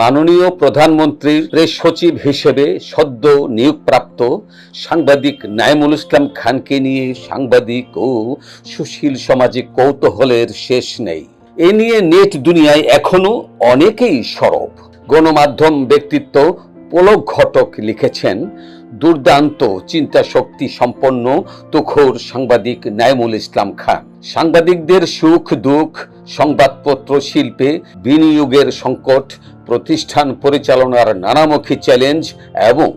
মাননীয় প্রধানমন্ত্রীর সচিব হিসেবে সদ্য নিয়োগপ্রাপ্ত সাংবাদিক নাইমুল ইসলাম খানকে নিয়ে সাংবাদিক ও সুশীল সমাজে কৌতূহলের শেষ নেই। এ নিয়ে নেট দুনিয়ায় এখনও অনেকেই সরব। গণমাধ্যম ব্যক্তিত্ব পোলক ঘটক লিখেছেন দুর্দান্ত চিন্তা শক্তি সম্পন্ন তুখোর সাংবাদিক নাইমুল ইসলাম খান। সাংবাদিকদের সুখ, দুঃখ, সংবাদপত্র, শিল্পে বিনিয়োগের সংকট, প্রতিষ্ঠান পরিচালনার নানামুখী চ্যালেঞ্জ এবং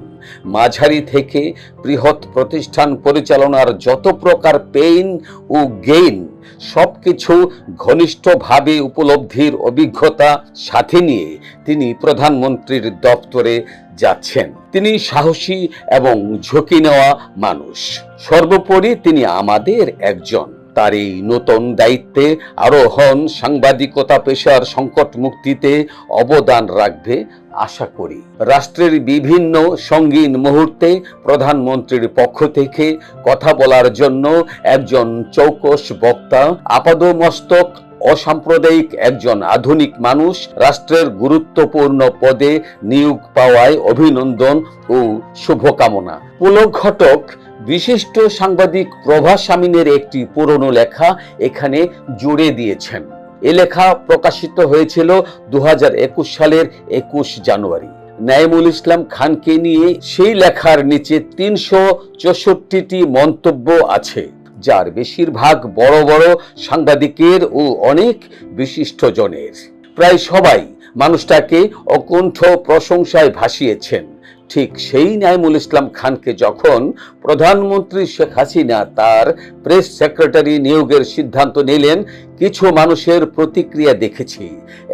মাঝারি থেকে বৃহৎ প্রতিষ্ঠান পরিচালনার যত প্রকার পেইন ও গেইন সবকিছু ঘনিষ্ঠভাবে উপলব্ধির অভিজ্ঞতা সাথে নিয়ে তিনি প্রধানমন্ত্রীর দপ্তরে যাচ্ছেন। তিনি সাহসী এবং ঝুঁকি নেওয়া মানুষ। সর্বোপরি তিনি আমাদের একজন। তার এই নতুন দায়িত্বে আরোহণ সাংবাদিকতা পেশার সংকট মুক্তিতে অবদান রাখবে আশা করি। রাষ্ট্রের বিভিন্ন সঙ্গীন মুহূর্তে প্রধানমন্ত্রীর পক্ষ থেকে কথা বলার জন্য একজন চৌকস বক্তা, আপাদমস্তক, অসাম্প্রদায়িক একজন আধুনিক মানুষ রাষ্ট্রের গুরুত্বপূর্ণ পদে নিয়োগ পাওয়ায় অভিনন্দন ও শুভকামনা। পুলক ঘটক, বিশিষ্ট সাংবাদিক প্রভা সামিনের একটি পুরনো লেখা এখানে জুড়ে দিয়েছেন। এ লেখা প্রকাশিত হয়েছিল দু হাজার একুশ সালের একুশ জানুয়ারি। নাইমুল ইসলাম খানকে নিয়ে সেই লেখার নিচে তিনশো চৌষট্টিটি মন্তব্য আছে, যার বেশিরভাগ বড় বড় সাংবাদিকের ও অনেক বিশিষ্টজনের। প্রায় সবাই মানুষটাকে অকুণ্ঠ প্রশংসায় ভাসিয়েছেন। ঠিক সেই নাইমুল ইসলাম খানকে যখন প্রধানমন্ত্রী শেখ হাসিনা তার প্রেস সেক্রেটারি নিয়োগের সিদ্ধান্ত নিলেন, কিছু মানুষের প্রতিক্রিয়া দেখেছি।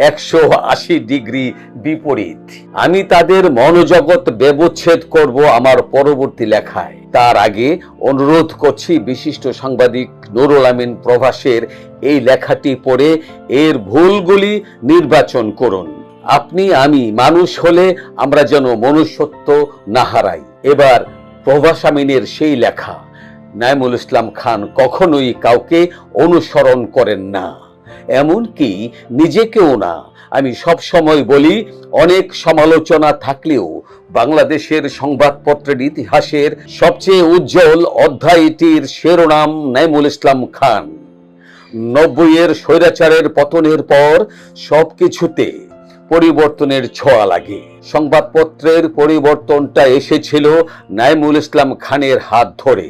একশো আশি ডিগ্রি বিপরীত। আমি তাদের মনোজগৎ ব্যবচ্ছেদ করব আমার পরবর্তী লেখায়। তার আগে অনুরোধ করছি বিশিষ্ট সাংবাদিক নুরুল আমিন প্রভাসের এই লেখাটি পড়ে এর ভুলগুলি নির্বাচন করুন। আপনি, আমি মানুষ হলে আমরা যেন মনুষ্যত্ব না হারাই। এবার প্রভাস আমিনের সেই লেখা, নাইমুল ইসলাম খান কখনোই কাউকে অনুসরণ করেন না। এমনকি নিজেকেও না। আমি সব সময় বলি, অনেক সমালোচনা থাকলেও বাংলাদেশের সংবাদপত্রের ইতিহাসের সবচেয়ে উজ্জ্বল অধ্যায়টির শিরোনাম, নাইমুল ইসলাম খান। নব্বইয়ের স্বৈরাচারের পতনের পর সবকিছুতে পরিবর্তনের ছোঁয়া লাগে। সংবাদপত্রের পরিবর্তনটা এসেছিল নাইমুল ইসলাম খানের হাত ধরে,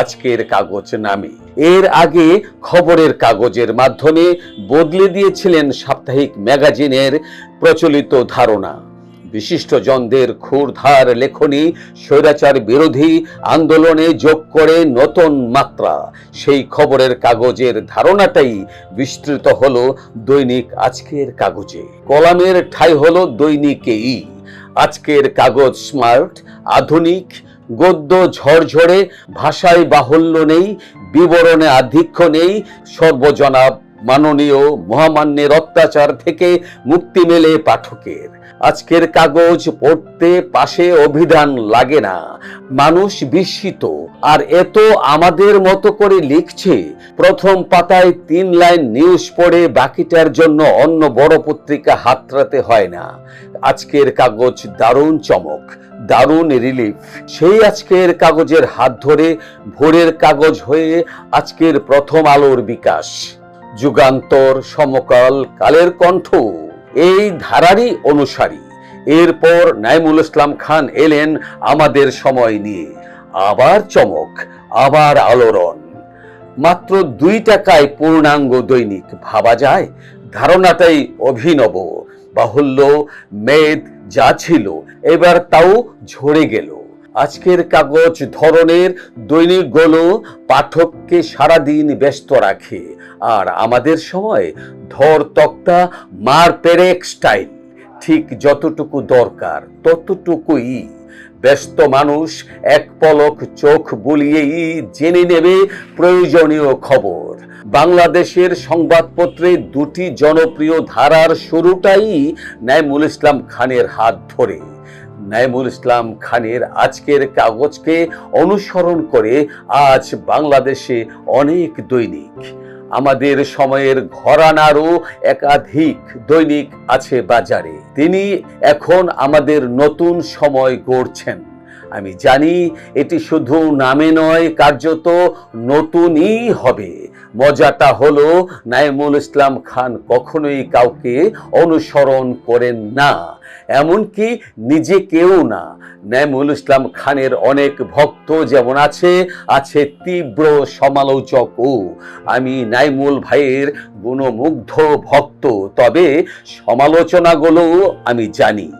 আজকের কাগজ নামে। এর আগে খবরের কাগজের মাধ্যমে বদলে দিয়েছিলেন সাপ্তাহিক ম্যাগাজিনের প্রচলিত ধারণা। বিশিষ্টজনদের ক্ষুরধার লেখনী স্বৈরাচার বিরোধী আন্দোলনে যোগ করে নতুন মাত্রা। সেই খবরের কাগজের ধারণাটাই বিস্তৃত হলো দৈনিক আজকের কাগজে। কলামের ঠাই হলো দৈনিকেই। আজকের কাগজ স্মার্ট, আধুনিক, গদ্য ঝরঝরে, ভাষায় বাহুল্য নেই, বিবরণে আধিক্য নেই, সর্বজনাব মাননীয় মহামান্যের অত্যাচার থেকে মুক্তি মেলে পাঠকের। আজকের কাগজ পড়তে পাশে অভিধান লাগে না। মানুষ বিস্মিত। আর এত আমাদের মতো করে লিখছে। প্রথম পাতায় তিন লাইন নিউজ পড়ে বাকিটার জন্য অন্য বড় পত্রিকা হাতড়াতে হয় না। আজকের কাগজ দারুণ চমক, দারুণ রিলিফ। সেই আজকের কাগজের হাত ধরে ভোরের কাগজ হয়ে আজকের প্রথম আলোর বিকাশ। যুগান্তর সমকাল কালের কণ্ঠ। এই ধারারই অনুসারী। এরপর নাইমুল ইসলাম খান এলেন আমাদের সময় নিয়ে। আবার চমক, আবার আলোড়ন। মাত্র দুই টাকায় পূর্ণাঙ্গ দৈনিক ভাবা যায়। ধারণাটাই অভিনব। বাহুল্য, মেদ যা ছিল, এবার তাও ঝরে গেল। আজকের কাগজ ধরনের দৈনিকগুলো পাঠককে সারাদিন ব্যস্ত রাখে। আর আমাদের সময় ধর তক্তা, মার পেরেক স্টাইল, ঠিক যতটুকু দরকার ততটুকুই। ব্যস্ত মানুষ এক পলক চোখ বুলিয়েই জেনে নেবে প্রয়োজনীয় খবর। বাংলাদেশের সংবাদপত্রে দুটি জনপ্রিয় ধারার শুরুটাই নাইমুল ইসলাম খানের হাত ধরে। নাইমুল ইসলাম খানের আজকের কাগজকে অনুসরণ করে আজ বাংলাদেশে অনেক দৈনিক। আমাদের সময়ের ঘরানারও একাধিক দৈনিক আছে বাজারে। তিনি এখন আমাদের নতুন সময় গড়ছেন। আমি জানি এটি শুধু নামে নয়, কার্যত নতুনই হবে। মজাটা হলো, নাইমুল ইসলাম খান কখনোই কাউকে অনুসরণ করেন না। এমনকি নিজে কেউ না। নাইমুল ইসলাম খানের অনেক ভক্ত যেমন আছে আছে তীব্র সমালোচকও। আমি নাইমুল ভাইয়ের গুণমুগ্ধ ভক্ত, তবে সমালোচনাগুলো আমি জানি।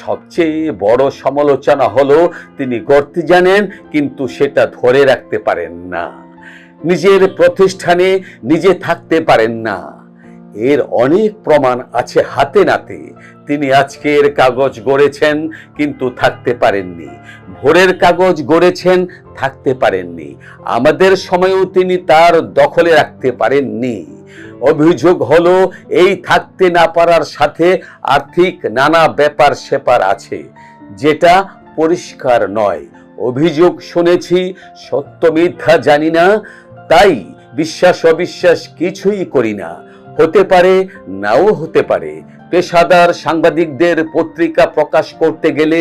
সবচেয়ে বড় সমালোচনা হলো, তিনি করতে জানেন, কিন্তু সেটা ধরে রাখতে পারেন না। নিজের প্রতিষ্ঠানে নিজে থাকতে পারেন না। এর অনেক প্রমাণ আছে হাতে নাতে। তিনি আজকের কাগজ গড়েছেন, কিন্তু থাকতে পারেননি। ভোরের কাগজ গড়েছেন, থাকতে পারেননি। আমাদের সময়েও তিনি তার দখলে রাখতে পারেননি। অভিযোগ হলো, এই থাকতে না পারার সাথে আর্থিক নানা ব্যাপার সেপার আছে, যেটা পরিষ্কার নয়। অভিযোগ শুনেছি, সত্য মিথ্যা জানি না, তাই বিশ্বাস অবিশ্বাস কিছুই করি না। হতে পারে, নাও হতে পারে। পেশাদার সাংবাদিকদের পত্রিকা প্রকাশ করতে গেলে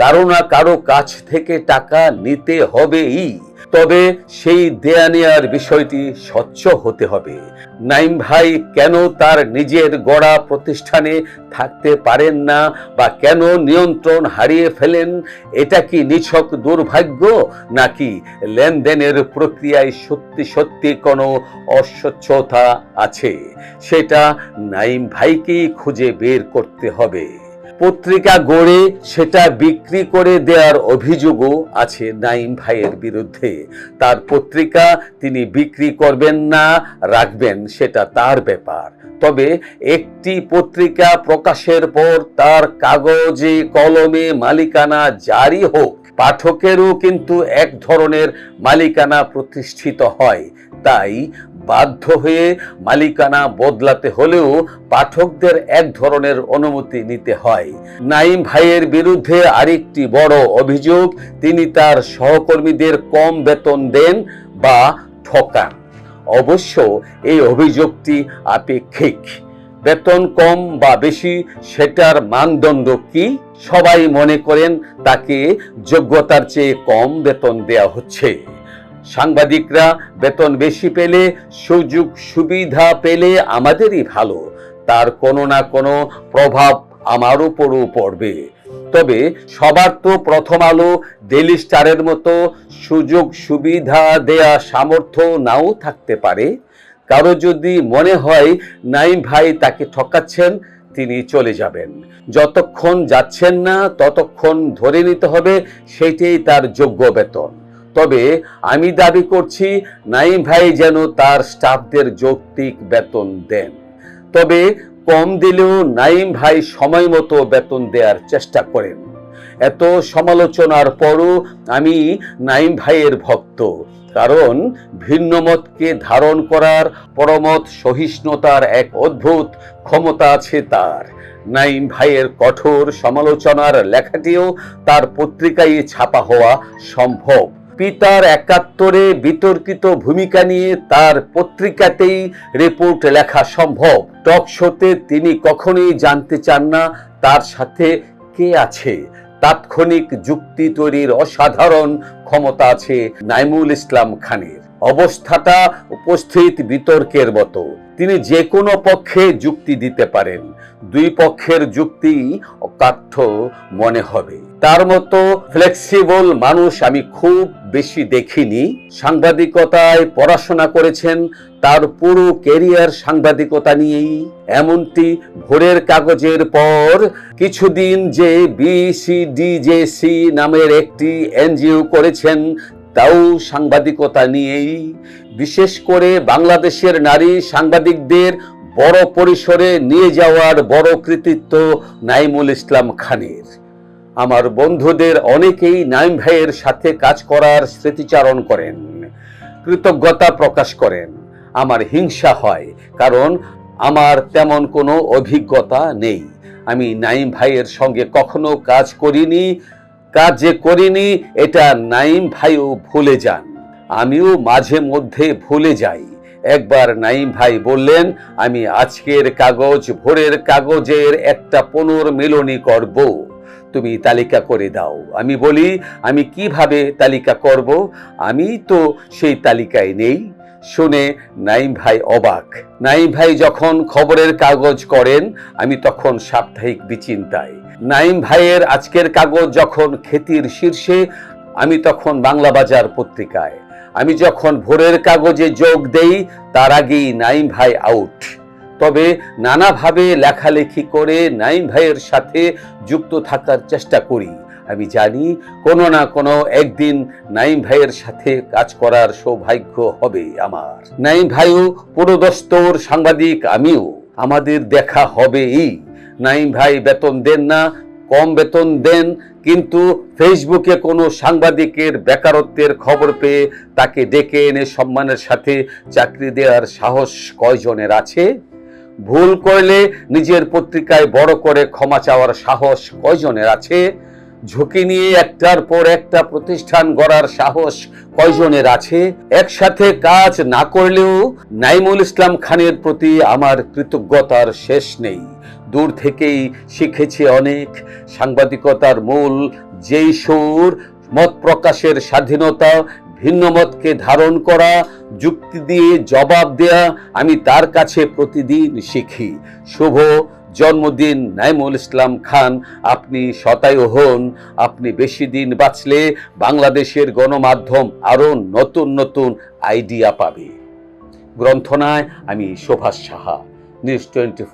কারও না কারও কাছ থেকে টাকা নিতে হবেই। তবে সেই দেয়া নেয়ার বিষয়টি স্বচ্ছ হতে হবে। নাইম ভাই, কেন তার নিজের গড়া প্রতিষ্ঠানে থাকতে পারেন না বা কেন নিয়ন্ত্রণ হারিয়ে ফেলেন, এটা কি নিছক দুর্ভাগ্য? নাকি লেনদেনের প্রক্রিয়ায় সত্যি সত্যি কোনো অস্বচ্ছতা আছে? সেটা নাইম ভাইকেই খুঁজে বের করতে হবে। পত্রিকা গড়ে সেটা বিক্রি করে দেওয়ার অভিযোগও আছে নাইম ভাইয়ের বিরুদ্ধে। তার পত্রিকা তিনি বিক্রি করবেন না, রাখবেন সেটা তার ব্যাপার। তবে একটি পত্রিকা প্রকাশের পর তার কাগজে, কলমে মালিকানা জারি হোক, পাঠকেরও কিন্তু এক ধরনের মালিকানা প্রতিষ্ঠিত হয়। তাই বাধ্য হয়ে মালিকানা বদলাতে হলেও পাঠকদের এক ধরনের অনুমতি নিতে হয়। নাইম ভাইয়ের বিরুদ্ধে আরেকটি বড় অভিযোগ, তিনি তার সহকর্মীদের কম বেতন দেন বা ঠকান। অবশ্য এই অভিযোগটি আপেক্ষিক। বেতন কম বা বেশি, সেটার মানদণ্ড কি? সবাই মনে করেন তাকে যোগ্যতার চেয়ে কম বেতন দেয়া হচ্ছে। সাংবাদিকরা বেতন বেশি পেলে, সুযোগ সুবিধা পেলে আমাদেরই ভালো। তার কোনো না কোনো প্রভাব আমার উপরও পড়বে। তবে সবার তো প্রথম আলো ডেলি স্টারের মতো সুযোগ সুবিধা দেয়া সামর্থ্য নাও থাকতে পারে। কারও যদি মনে হয় নাইম ভাই তাকে ঠকাচ্ছেন, তিনি চলে যাবেন। যতক্ষণ যাচ্ছেন না, ততক্ষণ ধরে নিতে হবে, সেটাই তার যোগ্য বেতন। তবে আমি দাবি করছি নাইম ভাই যেন তার স্টাফদের যৌক্তিক বেতন দেন। তবে কম দিলেও নাইম ভাই সময় মতো বেতন দেওয়ার চেষ্টা করেন। এত সমালোচনার পরও আমি নাইম ভাইয়ের ভক্ত, কারণ ভিন্নমতকে ধারণ করার পরমত সহিষ্ণুতার এক অদ্ভুত ক্ষমতা আছে তার। নাইম ভাইয়ের কঠোর সমালোচনার লেখাটিও তার পত্রিকায় ছাপা হওয়া সম্ভব। পিতার একাত্তরে বিতর্কিত ভূমিকা নিয়ে তার পত্রিকাতেই রিপোর্ট লেখা সম্ভব। টক শোতে তিনি কখনোই জানতে চান না তার সাথে কে আছে। তাৎক্ষণিক যুক্তি তৈরির অসাধারণ ক্ষমতা আছে নাইমুল ইসলাম খানের। অবস্থাটা উপস্থিত বিতর্কের মতো। তিনি যে কোনো পক্ষে যুক্তি দিতে পারেন। দুই পক্ষের যুক্তি অকাঠ্য মনে হবে। তার মতো ফ্লেক্সিবল মানুষ আমি খুব বেশি দেখিনি। সাংবাদিকতায় পড়াশোনা করেছেন, তার পুরো কেরিয়ার সাংবাদিকতা নিয়েই। এমনটি ভোরের কাগজের পর কিছুদিন যে বিসিডিজেসি নামের একটি এনজিও করেছেন তাও সাংবাদিকতা নিয়েই। বিশেষ করে বাংলাদেশের নারী সাংবাদিকদের বড় পরিসরে নিয়ে যাওয়ার বড় কৃতিত্ব নাইমুল ইসলাম খানের। আমার বন্ধুদের অনেকেই নাইম ভাইয়ের সাথে কাজ করার স্মৃতিচারণ করেন, কৃতজ্ঞতা প্রকাশ করেন। আমার হিংসা হয়, কারণ আমার তেমন কোনো অভিজ্ঞতা নেই। আমি নাইম ভাইয়ের সঙ্গে কখনো কাজ করিনি কাজ যে করিনি, এটা নাইম ভাইও ভুলে যান। আমিও মাঝে মধ্যে ভুলে যাই। একবার নাইম ভাই বললেন, আমি আজকের কাগজ, ভোরের কাগজের একটা পুনর্মিলনী করব। তুমি তালিকা করে দাও। আমি বলি, আমি কীভাবে তালিকা করব? আমি তো সেই তালিকায় নেই। শুনে নাইম ভাই অবাক। নাইম ভাই যখন খবরের কাগজ করেন, আমি তখন সাপ্তাহিক বিচিন্তায়। নাইম ভাইয়ের আজকের কাগজ যখন খ্যাতির শীর্ষে, আমি তখন বাংলা বাজার পত্রিকায়। আমি যখন ভোরের কাগজে যোগ দেই, তার আগেই নাইম ভাই আউট তবে নানাভাবে লেখালেখি করে নাইম ভাইয়ের সাথে যুক্ত থাকার চেষ্টা করি। আমি জানি কোনো না কোনো একদিন নাইম ভাইয়ের সাথে কাজ করার সৌভাগ্য হবে আমার। নাইম ভাইও পুরোদস্তর সাংবাদিক, আমিও। আমাদের দেখা হবেই। নাইম ভাই, বেতন দেন না, কম বেতন দেন, কিন্তু ফেসবুকে কোনো সাংবাদিকের বেকারত্বের খবর পেয়ে তাকে ডেকে এনে সম্মানের সাথে চাকরি দেওয়ার সাহস কয়জনের আছে? ভুল করলে নিজের পত্রিকায় বড় করে ক্ষমা চাওয়ার সাহস কয়জনের আছে? ঝুঁকি নিয়ে একটার পর একটা প্রতিষ্ঠান গড়ার সাহস কয়জনের আছে? একসাথে কাজ না করলেও নাইমুল ইসলাম খানের প্রতি আমার কৃতজ্ঞতার শেষ নেই। দূর থেকেই শিখেছি অনেক। সাংবাদিকতার মূল যেই সুর, মত প্রকাশের স্বাধীনতা, ভিন্ন মতকে ধারণ করা, যুক্তি দিয়ে জবাব দেয়া, আমি তার কাছে প্রতিদিন শিখি। শুভ জন্মদিন, নাইমুল ইসলাম খান, আপনি শতায়ু হন, আপনি বেশি দিন বাঁচলে বাংলাদেশের গণমাধ্যম আরও নতুন নতুন আইডিয়া পাবে। গ্রন্থনায় আমি শোভাষ সাহা। News twenty